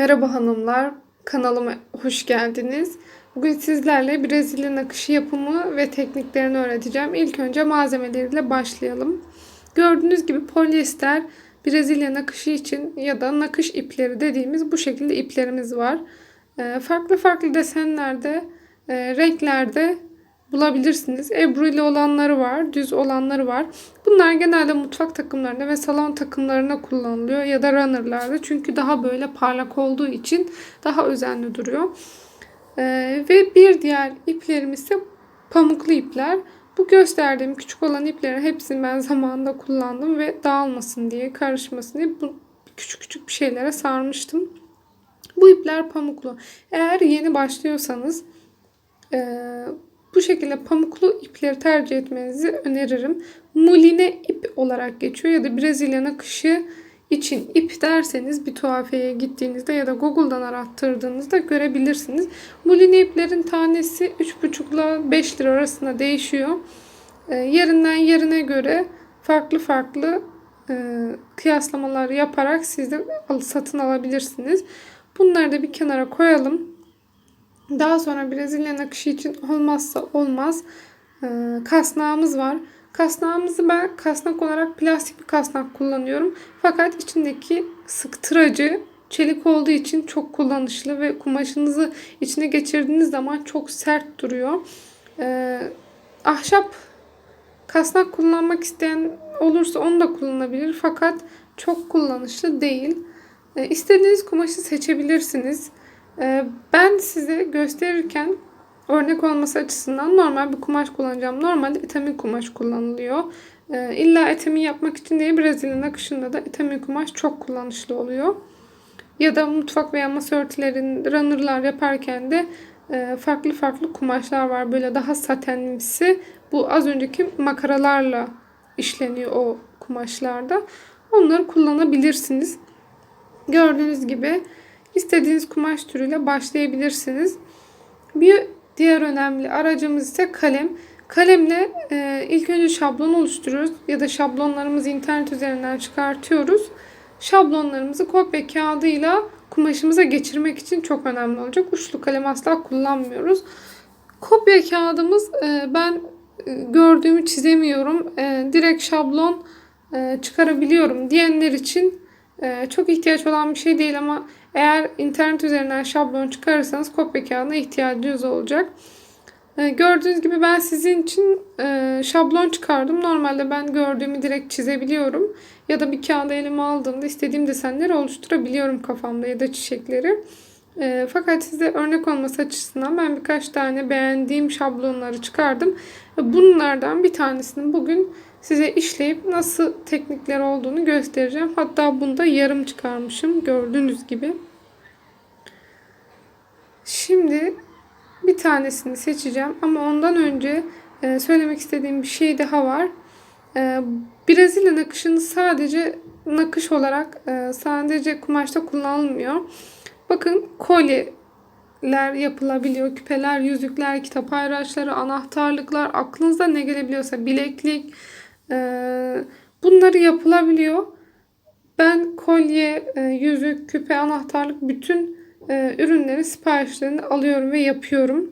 Merhaba hanımlar, kanalıma hoş geldiniz. Bugün sizlerle Brezilya nakışı yapımı ve tekniklerini öğreteceğim. İlk önce malzemeleriyle başlayalım. Gördüğünüz gibi polyester Brezilya nakışı için ya da nakış ipleri dediğimiz bu şekilde iplerimiz var. Ee, Farklı farklı desenlerde, e, renklerde bulabilirsiniz. Ebru ile olanları var, düz olanları var. Bunlar genelde mutfak takımlarında ve salon takımlarında kullanılıyor ya da runnerlarda. Çünkü daha böyle parlak olduğu için daha özenli duruyor. Ee, ve bir diğer iplerim ise pamuklu ipler. Bu gösterdiğim küçük olan iplerin hepsini ben zamanında kullandım ve dağılmasın diye, karışmasın diye bu küçük küçük bir şeylere sarmıştım. Bu ipler pamuklu. Eğer yeni başlıyorsanız eee bu şekilde pamuklu ipleri tercih etmenizi öneririm. Muline ip olarak geçiyor ya da Brezilya nakışı için ip derseniz bir tuhafiyeye gittiğinizde ya da Google'dan arattırdığınızda görebilirsiniz. Muline iplerin tanesi 3,5 ile 5 lira arasında değişiyor. E, yerinden yerine göre farklı farklı e, kıyaslamalar yaparak siz de satın alabilirsiniz. Bunları da bir kenara koyalım. Daha sonra Brezilya nakışı için olmazsa olmaz e, kasnağımız var. Kasnağımızı ben kasnak olarak plastik bir kasnak kullanıyorum. Fakat içindeki sıktıracı çelik olduğu için çok kullanışlı ve kumaşınızı içine geçirdiğiniz zaman çok sert duruyor. E, ahşap kasnak kullanmak isteyen olursa onu da kullanabilir. Fakat çok kullanışlı değil. E, istediğiniz kumaşı seçebilirsiniz. Ee, ben size gösterirken örnek olması açısından normal bir kumaş kullanacağım. Normalde etamin kumaş kullanılıyor. Ee, illa etamin yapmak için değil Brezilya nakışında da etamin kumaş çok kullanışlı oluyor. Ya da mutfak veya masa örtülerin runnerlar yaparken de e, farklı farklı kumaşlar var. Böyle daha satenimsi. Bu az önceki makaralarla işleniyor o kumaşlarda. Onları kullanabilirsiniz. Gördüğünüz gibi İstediğiniz kumaş türüyle başlayabilirsiniz. Bir diğer önemli aracımız ise kalem. Kalemle e, ilk önce şablon oluşturuyoruz ya da şablonlarımızı internet üzerinden çıkartıyoruz. Şablonlarımızı kopya kağıdıyla kumaşımıza geçirmek için çok önemli olacak. Uçlu kalem asla kullanmıyoruz. Kopya kağıdımız e, ben e, gördüğümü çizemiyorum. E, direkt şablon e, çıkarabiliyorum diyenler için e, çok ihtiyaç olan bir şey değil ama eğer internet üzerinden şablon çıkarırsanız kopya kağıdına ihtiyacınız olacak. Ee, gördüğünüz gibi ben sizin için e, şablon çıkardım. Normalde ben gördüğümü direkt çizebiliyorum. Ya da bir kağıda elime aldığımda istediğim desenleri oluşturabiliyorum kafamda ya da çiçekleri. E, fakat size örnek olması açısından ben birkaç tane beğendiğim şablonları çıkardım. Bunlardan bir tanesini bugün size işleyip nasıl teknikler olduğunu göstereceğim. Hatta bunda yarım çıkarmışım gördüğünüz gibi. Şimdi bir tanesini seçeceğim ama ondan önce e, söylemek istediğim bir şey daha var. E, Brezilya nakışını sadece nakış olarak e, sadece kumaşta kullanılmıyor. Bakın kolyeler yapılabiliyor. Küpeler, yüzükler, kitap ayraçları, anahtarlıklar, aklınıza ne gelebiliyorsa bileklik, bunları yapılabiliyor. Ben kolye, e, yüzük, küpe, anahtarlık bütün e, ürünleri siparişlerini alıyorum ve yapıyorum.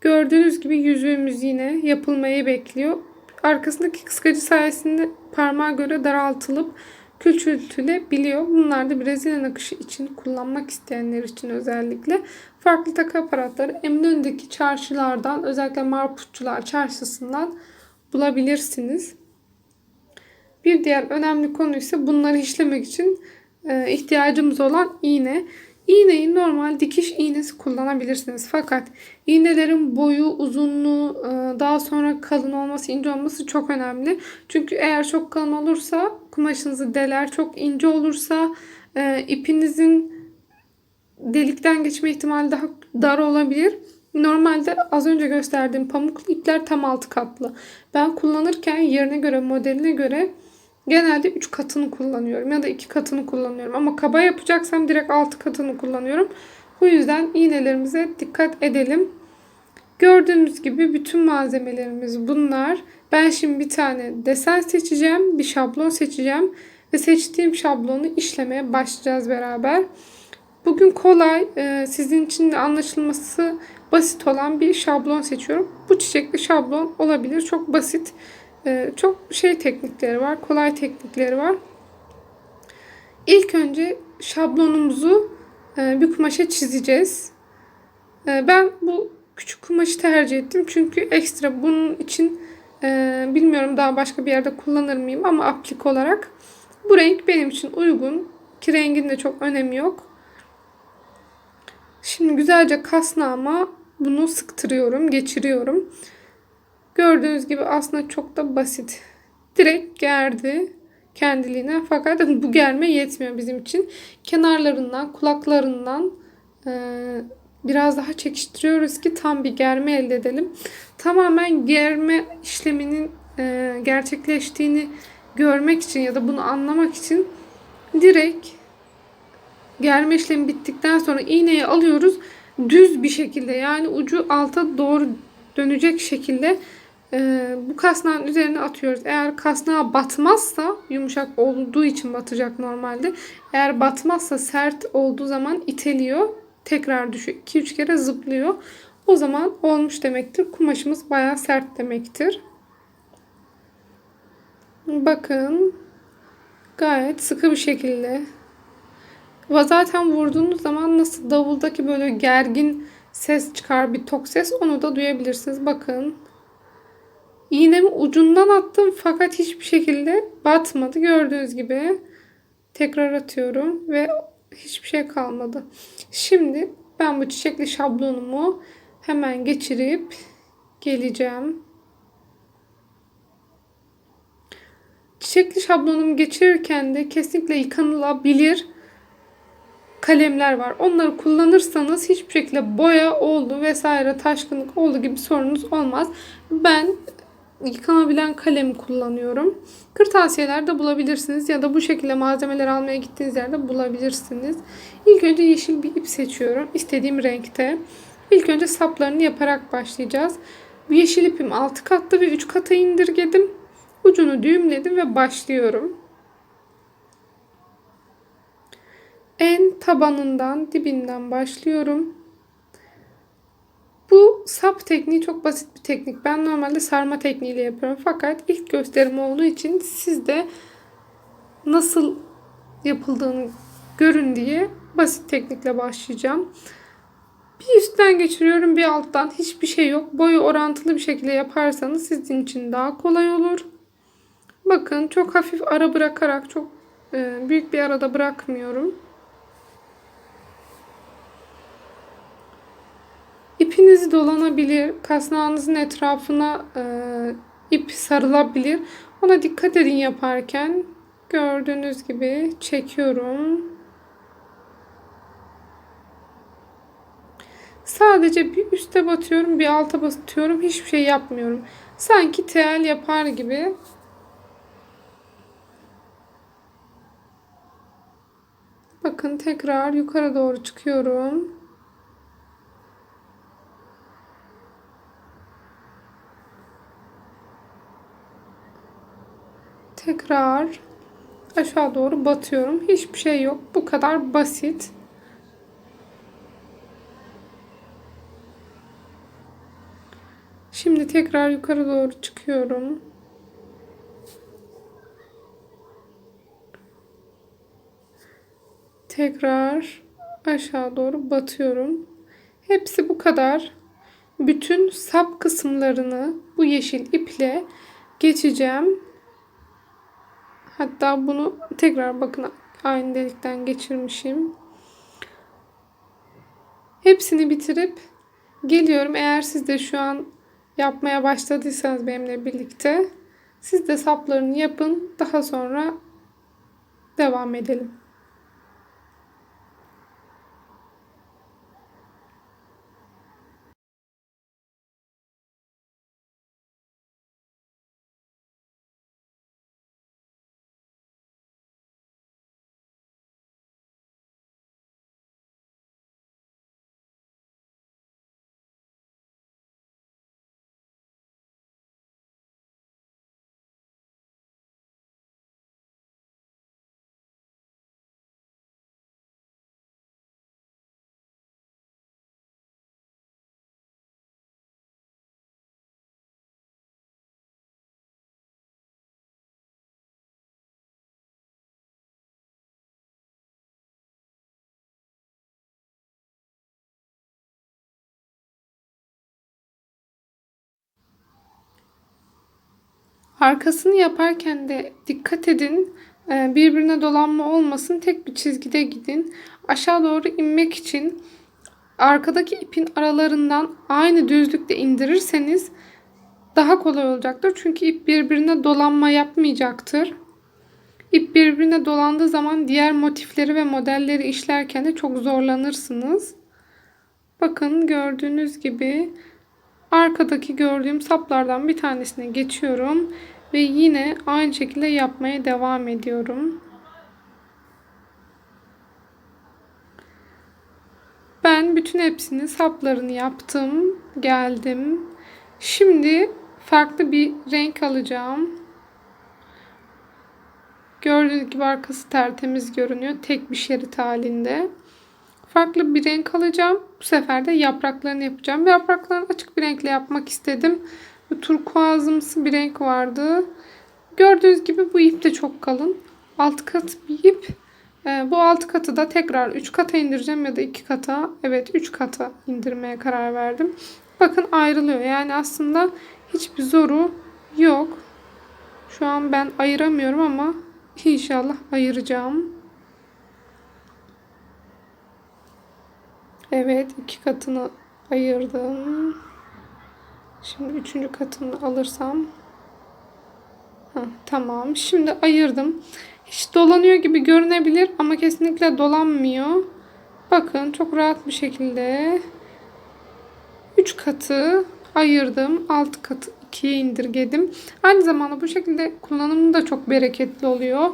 Gördüğünüz gibi yüzüğümüz yine yapılmayı bekliyor. Arkasındaki kıskacı sayesinde parmağa göre daraltılıp küçültülebiliyor. Bunlar da Brezilya nakışı için kullanmak isteyenler için özellikle farklı takı aparatları Eminönü'ndeki çarşılardan özellikle Marputçular çarşısından bulabilirsiniz. Bir diğer önemli konu ise bunları işlemek için e, ihtiyacımız olan iğne. İğneyi normal dikiş iğnesi kullanabilirsiniz. Fakat iğnelerin boyu, uzunluğu, e, daha sonra kalın olması, ince olması çok önemli. Çünkü eğer çok kalın olursa kumaşınızı deler, çok ince olursa e, ipinizin delikten geçme ihtimali daha dar olabilir. Normalde az önce gösterdiğim pamuklu ipler tam altı katlı. Ben kullanırken yerine göre, modeline göre genelde 3 katını kullanıyorum ya da 2 katını kullanıyorum. Ama kaba yapacaksam direkt 6 katını kullanıyorum. Bu yüzden iğnelerimize dikkat edelim. Gördüğünüz gibi bütün malzemelerimiz bunlar. Ben şimdi bir tane desen seçeceğim. Bir şablon seçeceğim. Ve seçtiğim şablonu işlemeye başlayacağız beraber. Bugün kolay, e, sizin için de anlaşılması basit olan bir şablon seçiyorum. Bu çiçekli şablon olabilir. Çok basit. e, Çok şey teknikleri var. Kolay teknikleri var. İlk önce şablonumuzu e, bir kumaşa çizeceğiz. E, Ben bu küçük kumaşı tercih ettim. Çünkü ekstra bunun için bilmiyorum daha başka bir yerde kullanır mıyım ama aplik olarak bu renk benim için uygun. Ki rengin de çok önemi yok. Şimdi güzelce kasnağıma bunu sıktırıyorum, geçiriyorum. Gördüğünüz gibi aslında çok da basit. Direkt gerdi kendiliğine. Fakat bu germe yetmiyor bizim için. Kenarlarından, kulaklarından e, biraz daha çekiştiriyoruz ki tam bir germe elde edelim. Tamamen germe işleminin e, gerçekleştiğini görmek için ya da bunu anlamak için direkt germe işlemi bittikten sonra iğneyi alıyoruz. Düz bir şekilde yani ucu alta doğru dönecek şekilde e, bu kasnağın üzerine atıyoruz. Eğer kasnağa batmazsa yumuşak olduğu için batacak normalde. Eğer batmazsa sert olduğu zaman iteliyor. Tekrar düşüyor. 2-3 kere zıplıyor. O zaman olmuş demektir. Kumaşımız bayağı sert demektir. Bakın gayet sıkı bir şekilde ve zaten vurduğunuz zaman nasıl davuldaki böyle gergin ses çıkar bir tok ses onu da duyabilirsiniz. Bakın. İğnemi ucundan attım fakat hiçbir şekilde batmadı. Gördüğünüz gibi tekrar atıyorum ve hiçbir şey kalmadı. Şimdi ben bu çiçekli şablonumu hemen geçirip geleceğim. Çiçekli şablonumu geçirirken de kesinlikle yıkanılabilir kalemler var. Onları kullanırsanız hiçbir şekilde boya oldu vesaire taşkınlık oldu gibi sorunuz olmaz. Ben yıkanabilen kalem kullanıyorum. Kırtasiyelerde bulabilirsiniz ya da bu şekilde malzemeler almaya gittiğiniz yerde bulabilirsiniz. İlk önce yeşil bir ip seçiyorum. istediğim renkte. İlk önce saplarını yaparak başlayacağız. Bu yeşil ipim 6 katlı ve 3 kata indirgedim. Ucunu düğümledim ve başlıyorum. En tabanından dibinden başlıyorum. Bu sap tekniği çok basit bir teknik. Ben normalde sarma tekniğiyle yapıyorum. Fakat ilk gösterim olduğu için siz de nasıl yapıldığını görün diye basit teknikle başlayacağım. Bir üstten geçiriyorum bir alttan. Hiçbir şey yok. Boyu orantılı bir şekilde yaparsanız sizin için daha kolay olur. Bakın çok hafif ara bırakarak çok e, büyük bir arada bırakmıyorum. İpiniz dolanabilir. Kasnağınızın etrafına e, ip sarılabilir. Ona dikkat edin yaparken. Gördüğünüz gibi çekiyorum. Sadece bir üste batıyorum, bir alta batıyorum. Hiçbir şey yapmıyorum. Sanki tel yapar gibi. Bakın tekrar yukarı doğru çıkıyorum. Tekrar aşağı doğru batıyorum. Hiçbir şey yok. Bu kadar basit. Şimdi tekrar yukarı doğru çıkıyorum. Tekrar aşağı doğru batıyorum. Hepsi bu kadar. Bütün sap kısımlarını bu yeşil iple geçeceğim. Hatta bunu tekrar bakın aynı delikten geçirmişim. Hepsini bitirip geliyorum. Eğer siz de şu an yapmaya başladıysanız benimle birlikte siz de saplarını yapın. Daha sonra devam edelim. Arkasını yaparken de dikkat edin. Ee, Birbirine dolanma olmasın. Tek bir çizgide gidin. Aşağı doğru inmek için arkadaki ipin aralarından aynı düzlükte indirirseniz daha kolay olacaktır. Çünkü ip birbirine dolanma yapmayacaktır. İp birbirine dolandığı zaman diğer motifleri ve modelleri işlerken de çok zorlanırsınız. Bakın gördüğünüz gibi arkadaki gördüğüm saplardan bir tanesine geçiyorum ve yine aynı şekilde yapmaya devam ediyorum. Ben bütün hepsini saplarını yaptım, geldim. Şimdi farklı bir renk alacağım. Gördüğünüz gibi arkası tertemiz görünüyor. Tek bir şerit halinde. Farklı bir renk alacağım. Bu sefer de yapraklarını yapacağım. Yapraklarını açık bir renkle yapmak istedim. Bu turkuazımsı bir renk vardı. Gördüğünüz gibi bu ip de çok kalın. Alt kat bir ip. Ee, bu alt katı da tekrar 3 kata indireceğim ya da 2 kata. Evet 3 kata indirmeye karar verdim. Bakın ayrılıyor. Yani aslında hiçbir zoru yok. Şu an ben ayıramıyorum ama inşallah ayıracağım. Evet iki katını ayırdım. Şimdi üçüncü katını alırsam. Heh, tamam. Şimdi ayırdım. Hiç dolanıyor gibi görünebilir ama kesinlikle dolanmıyor. Bakın çok rahat bir şekilde 3 katı ayırdım. 6 katı 2'ye indirgedim. Aynı zamanda bu şekilde kullanımı da çok bereketli oluyor.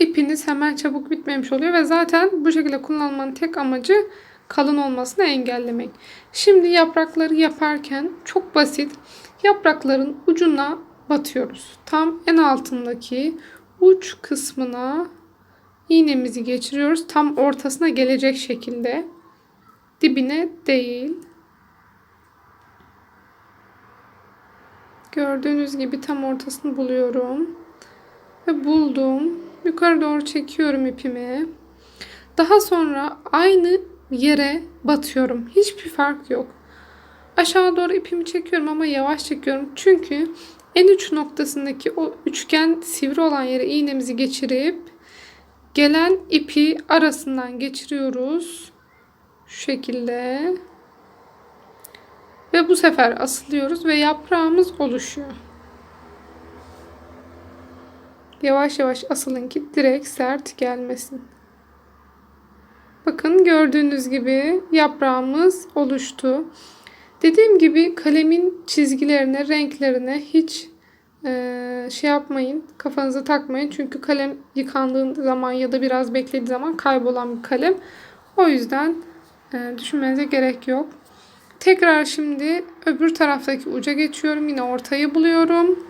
İpiniz hemen çabuk bitmemiş oluyor ve zaten bu şekilde kullanmanın tek amacı kalın olmasını engellemek. Şimdi yaprakları yaparken çok basit. Yaprakların ucuna batıyoruz. Tam en altındaki uç kısmına iğnemizi geçiriyoruz. Tam ortasına gelecek şekilde. Dibine değil. Gördüğünüz gibi tam ortasını buluyorum. Ve buldum. Yukarı doğru çekiyorum ipimi. Daha sonra aynı yere batıyorum. Hiçbir fark yok. Aşağı doğru ipimi çekiyorum ama yavaş çekiyorum. Çünkü en uç noktasındaki o üçgen sivri olan yere iğnemizi geçirip gelen ipi arasından geçiriyoruz. Şu şekilde. Ve bu sefer asılıyoruz ve yaprağımız oluşuyor. Yavaş yavaş asılın ki direkt sert gelmesin. Bakın gördüğünüz gibi yaprağımız oluştu. Dediğim gibi kalemin çizgilerine, renklerine hiç e, şey yapmayın. Kafanıza takmayın. Çünkü kalem yıkandığı zaman ya da biraz beklediği zaman kaybolan bir kalem. O yüzden e, düşünmenize gerek yok. Tekrar şimdi öbür taraftaki uca geçiyorum. Yine ortayı buluyorum.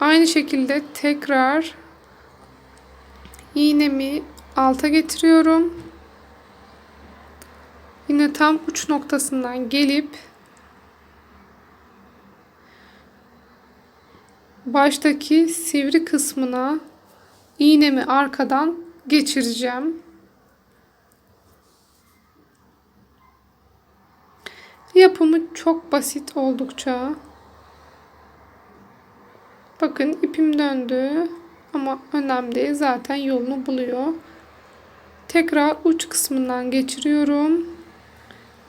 Aynı şekilde tekrar iğnemi alta getiriyorum. Yine tam uç noktasından gelip baştaki sivri kısmına iğnemi arkadan geçireceğim. Yapımı çok basit oldukça. Bakın ipim döndü ama önemli değil zaten yolunu buluyor. Tekrar uç kısmından geçiriyorum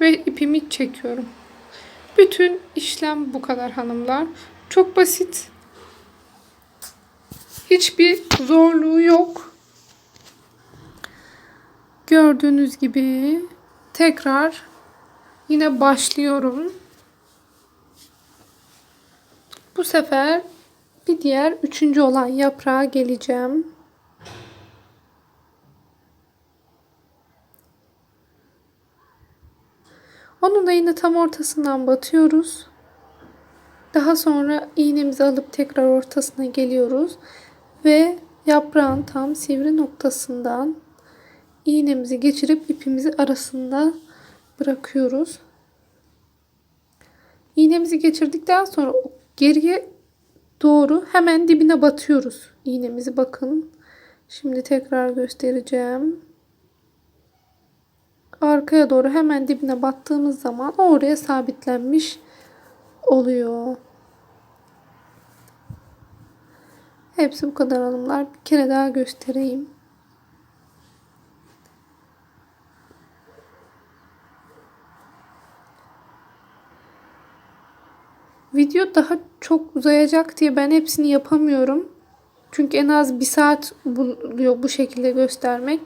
ve ipimi çekiyorum. Bütün işlem bu kadar hanımlar. Çok basit. Hiçbir zorluğu yok. Gördüğünüz gibi tekrar yine başlıyorum. Bu sefer bir diğer üçüncü olan yaprağa geleceğim. Onu da yine tam ortasından batıyoruz. Daha sonra iğnemizi alıp tekrar ortasına geliyoruz ve yaprağın tam sivri noktasından iğnemizi geçirip ipimizi arasında bırakıyoruz. İğnemizi geçirdikten sonra geriye doğru hemen dibine batıyoruz iğnemizi bakın. Şimdi tekrar göstereceğim. Arkaya doğru hemen dibine battığımız zaman oraya sabitlenmiş oluyor. Hepsi bu kadar hanımlar. Bir kere daha göstereyim. Video daha çok uzayacak diye ben hepsini yapamıyorum. Çünkü en az bir saat buluyor bu şekilde göstermek.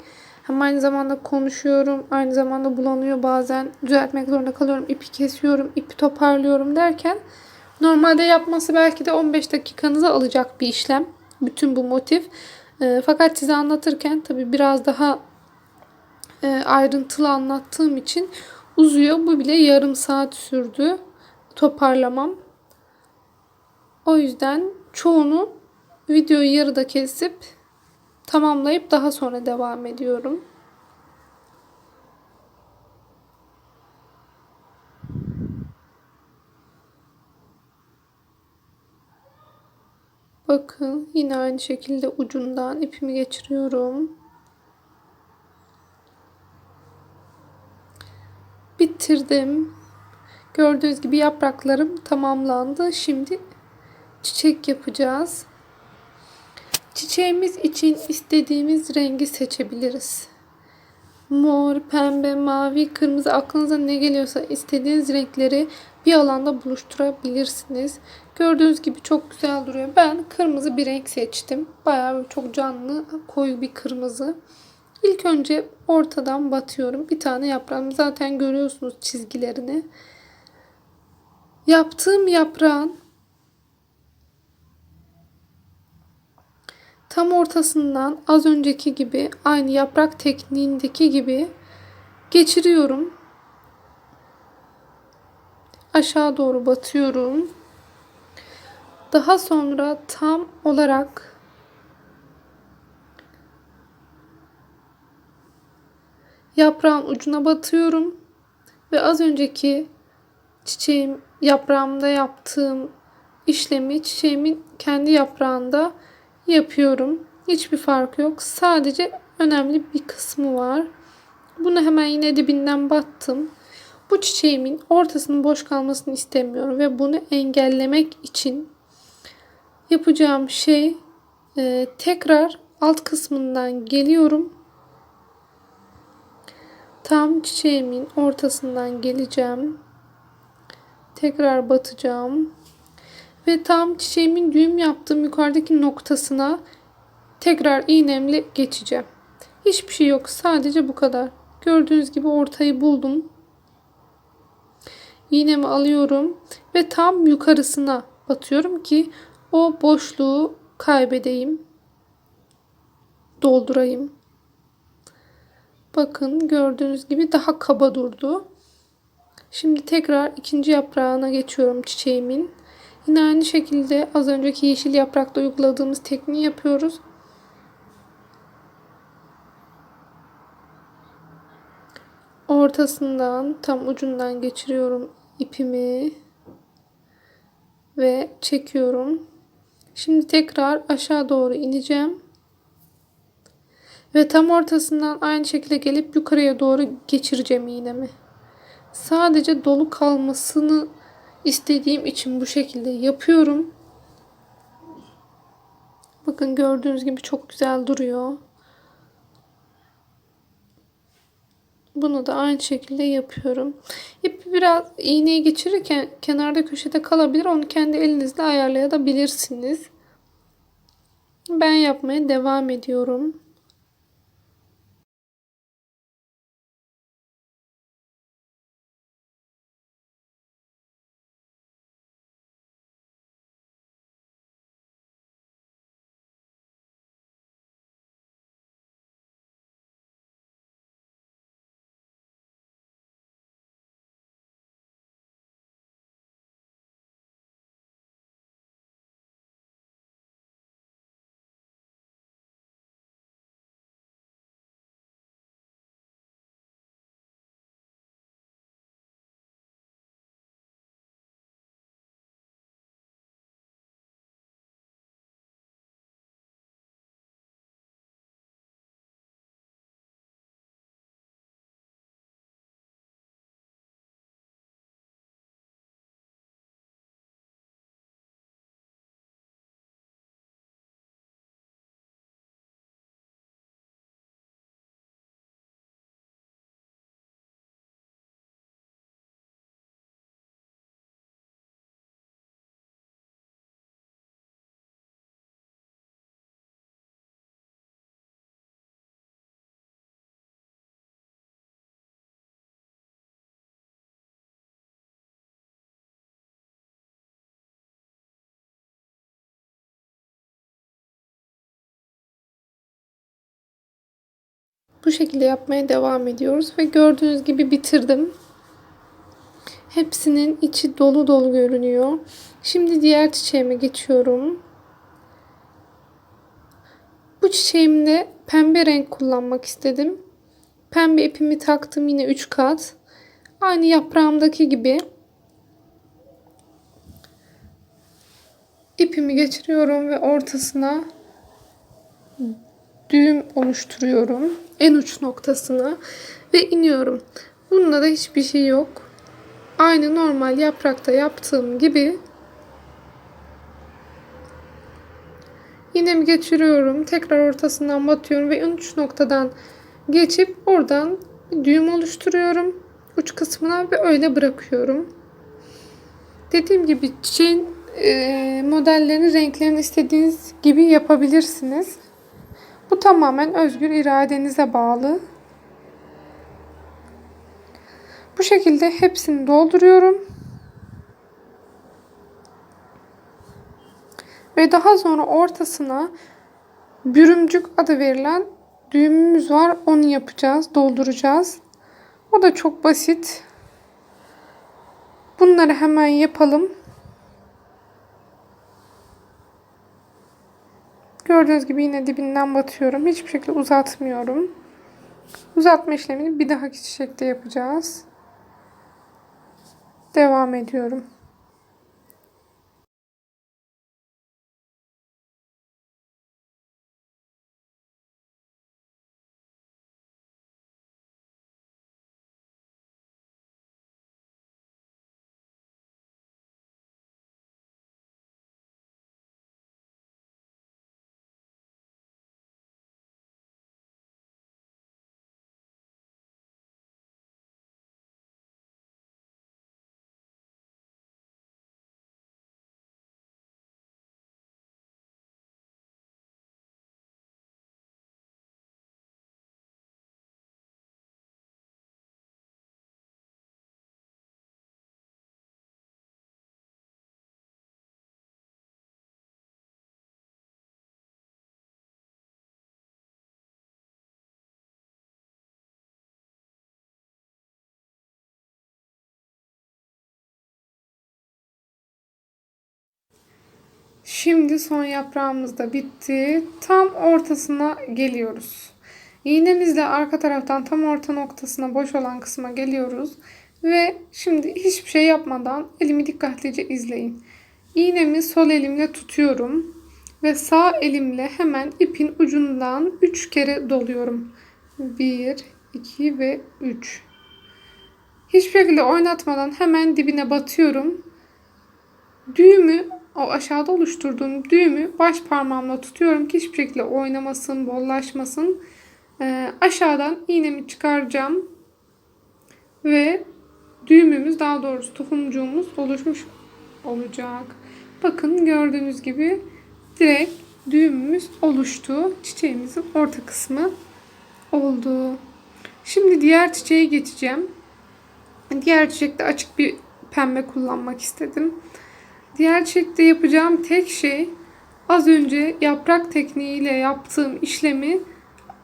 Hem aynı zamanda konuşuyorum, aynı zamanda bulanıyor bazen. Düzeltmek zorunda kalıyorum, ipi kesiyorum, ipi toparlıyorum derken normalde yapması belki de 15 dakikanızı alacak bir işlem. Bütün bu motif. E, fakat size anlatırken tabi biraz daha e, ayrıntılı anlattığım için uzuyor. Bu bile yarım saat sürdü toparlamam. O yüzden çoğunu videoyu yarıda kesip tamamlayıp daha sonra devam ediyorum. Bakın yine aynı şekilde ucundan ipimi geçiriyorum. Bitirdim. Gördüğünüz gibi yapraklarım tamamlandı. Şimdi çiçek yapacağız. Çiçeğimiz için istediğimiz rengi seçebiliriz. Mor, pembe, mavi, kırmızı aklınıza ne geliyorsa istediğiniz renkleri bir alanda buluşturabilirsiniz. Gördüğünüz gibi çok güzel duruyor. Ben kırmızı bir renk seçtim. Bayağı çok canlı, koyu bir kırmızı. İlk önce ortadan batıyorum. Bir tane yaprağım. Zaten görüyorsunuz çizgilerini. Yaptığım yaprağın tam ortasından az önceki gibi aynı yaprak tekniğindeki gibi geçiriyorum. Aşağı doğru batıyorum. Daha sonra tam olarak yaprağın ucuna batıyorum ve az önceki çiçeğim yaprağımda yaptığım işlemi çiçeğimin kendi yaprağında yapıyorum. Hiçbir fark yok. Sadece önemli bir kısmı var. Bunu hemen yine dibinden battım. Bu çiçeğimin ortasının boş kalmasını istemiyorum ve bunu engellemek için yapacağım şey e, tekrar alt kısmından geliyorum. Tam çiçeğimin ortasından geleceğim. Tekrar batacağım. Ve tam çiçeğimin düğüm yaptığım yukarıdaki noktasına tekrar iğnemle geçeceğim. Hiçbir şey yok. Sadece bu kadar. Gördüğünüz gibi ortayı buldum. İğnemi alıyorum ve tam yukarısına batıyorum ki o boşluğu kaybedeyim. Doldurayım. Bakın gördüğünüz gibi daha kaba durdu. Şimdi tekrar ikinci yaprağına geçiyorum çiçeğimin. Yine aynı şekilde az önceki yeşil yaprakta uyguladığımız tekniği yapıyoruz. Ortasından tam ucundan geçiriyorum ipimi ve çekiyorum. Şimdi tekrar aşağı doğru ineceğim. Ve tam ortasından aynı şekilde gelip yukarıya doğru geçireceğim iğnemi. Sadece dolu kalmasını istediğim için bu şekilde yapıyorum. Bakın gördüğünüz gibi çok güzel duruyor. Bunu da aynı şekilde yapıyorum. İpi biraz iğneyi geçirirken kenarda köşede kalabilir. Onu kendi elinizle ayarlayabilirsiniz. Ben yapmaya devam ediyorum. Bu şekilde yapmaya devam ediyoruz ve gördüğünüz gibi bitirdim. Hepsinin içi dolu dolu görünüyor. Şimdi diğer çiçeğime geçiyorum. Bu çiçeğimde pembe renk kullanmak istedim. Pembe ipimi taktım yine 3 kat. Aynı yaprağımdaki gibi. İpimi geçiriyorum ve ortasına düğüm oluşturuyorum. En uç noktasına ve iniyorum. Bunda da hiçbir şey yok. Aynı normal yaprakta yaptığım gibi İğnemi geçiriyorum. Tekrar ortasından batıyorum ve en uç noktadan geçip oradan düğüm oluşturuyorum. Uç kısmına ve öyle bırakıyorum. Dediğim gibi çiçeğin e, modellerini, renklerini istediğiniz gibi yapabilirsiniz. Bu tamamen özgür iradenize bağlı. Bu şekilde hepsini dolduruyorum. Ve daha sonra ortasına bürümcük adı verilen düğümümüz var. Onu yapacağız, dolduracağız. O da çok basit. Bunları hemen yapalım. Gördüğünüz gibi yine dibinden batıyorum. Hiçbir şekilde uzatmıyorum. Uzatma işlemini bir dahaki çiçekte yapacağız. Devam ediyorum. Şimdi son yaprağımız da bitti. Tam ortasına geliyoruz. İğnemizle arka taraftan tam orta noktasına boş olan kısma geliyoruz. Ve şimdi hiçbir şey yapmadan elimi dikkatlice izleyin. İğnemi sol elimle tutuyorum. Ve sağ elimle hemen ipin ucundan 3 kere doluyorum. 1, 2 ve 3. Hiçbir şekilde oynatmadan hemen dibine batıyorum. Düğümü o aşağıda oluşturduğum düğümü baş parmağımla tutuyorum ki hiçbir oynamasın, bollaşmasın. Ee, aşağıdan iğnemi çıkaracağım. Ve düğümümüz daha doğrusu tohumcuğumuz oluşmuş olacak. Bakın gördüğünüz gibi direkt düğümümüz oluştu. Çiçeğimizin orta kısmı oldu. Şimdi diğer çiçeğe geçeceğim. Diğer çiçekte açık bir pembe kullanmak istedim. Diğer çiçekte yapacağım tek şey az önce yaprak tekniğiyle yaptığım işlemi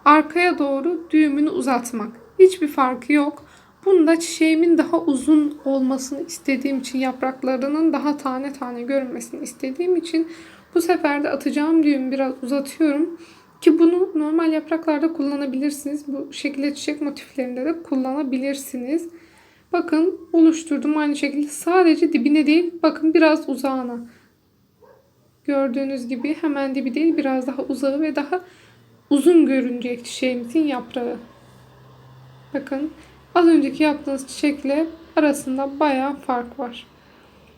arkaya doğru düğümünü uzatmak. Hiçbir farkı yok. Bunda çiçeğimin daha uzun olmasını istediğim için yapraklarının daha tane tane görünmesini istediğim için bu sefer de atacağım düğümü biraz uzatıyorum. Ki bunu normal yapraklarda kullanabilirsiniz. Bu şekilde çiçek motiflerinde de kullanabilirsiniz. Bakın oluşturdum aynı şekilde sadece dibine değil bakın biraz uzağına. Gördüğünüz gibi hemen dibi değil biraz daha uzağı ve daha uzun görünecek çiçeğimizin yaprağı. Bakın az önceki yaptığınız çiçekle arasında baya fark var.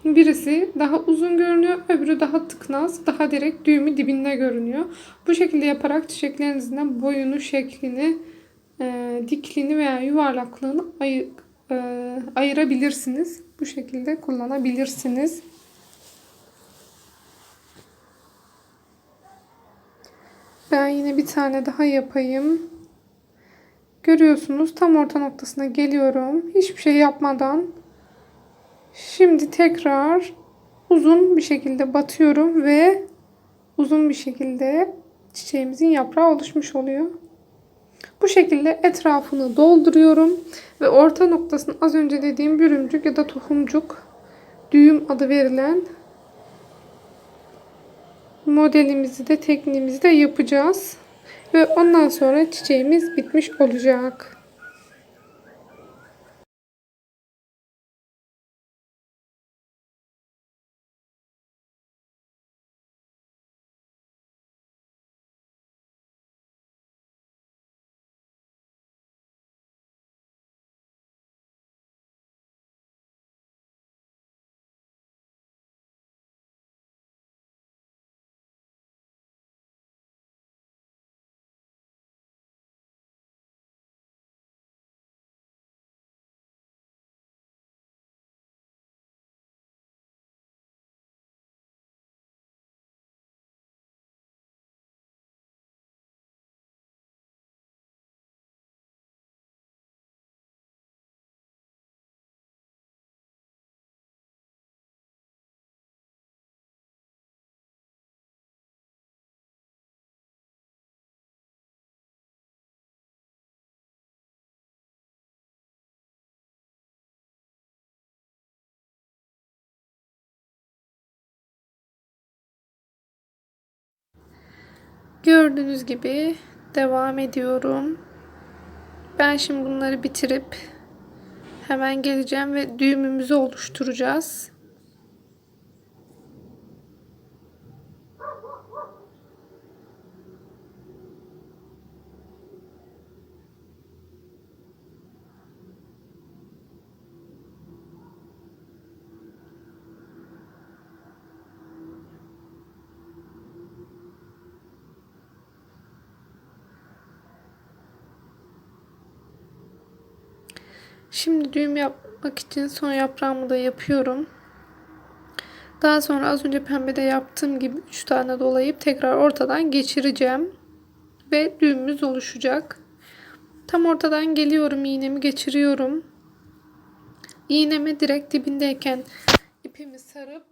Birisi daha uzun görünüyor, öbürü daha tıknaz, daha direkt düğümü dibinde görünüyor. Bu şekilde yaparak çiçeklerinizin boyunu, şeklini, e, dikliğini veya yuvarlaklığını ayı, e, ayırabilirsiniz. Bu şekilde kullanabilirsiniz. Ben yine bir tane daha yapayım. Görüyorsunuz tam orta noktasına geliyorum. Hiçbir şey yapmadan. Şimdi tekrar uzun bir şekilde batıyorum ve uzun bir şekilde çiçeğimizin yaprağı oluşmuş oluyor. Bu şekilde etrafını dolduruyorum. Ve orta noktasını az önce dediğim bürümcük ya da tohumcuk düğüm adı verilen modelimizi de tekniğimizi de yapacağız. Ve ondan sonra çiçeğimiz bitmiş olacak. Gördüğünüz gibi devam ediyorum. Ben şimdi bunları bitirip hemen geleceğim ve düğümümüzü oluşturacağız. Şimdi düğüm yapmak için son yaprağımı da yapıyorum. Daha sonra az önce pembede yaptığım gibi 3 tane dolayıp tekrar ortadan geçireceğim. Ve düğümümüz oluşacak. Tam ortadan geliyorum iğnemi geçiriyorum. İğnemi direkt dibindeyken ipimi sarıp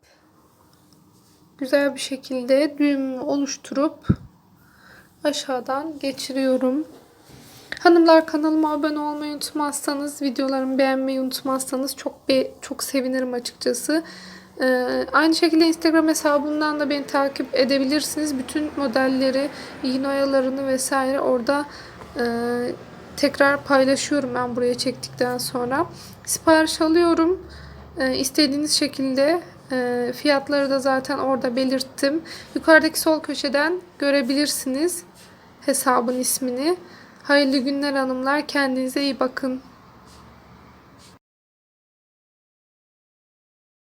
güzel bir şekilde düğümümü oluşturup aşağıdan geçiriyorum. Hanımlar kanalıma abone olmayı unutmazsanız, videolarımı beğenmeyi unutmazsanız çok be çok sevinirim açıkçası. Ee, aynı şekilde Instagram hesabımdan da beni takip edebilirsiniz. Bütün modelleri, iğne oyalarını vesaire orada e, tekrar paylaşıyorum ben buraya çektikten sonra. Sipariş alıyorum. E, istediğiniz şekilde e, fiyatları da zaten orada belirttim. Yukarıdaki sol köşeden görebilirsiniz hesabın ismini. Hayırlı günler hanımlar. Kendinize iyi bakın.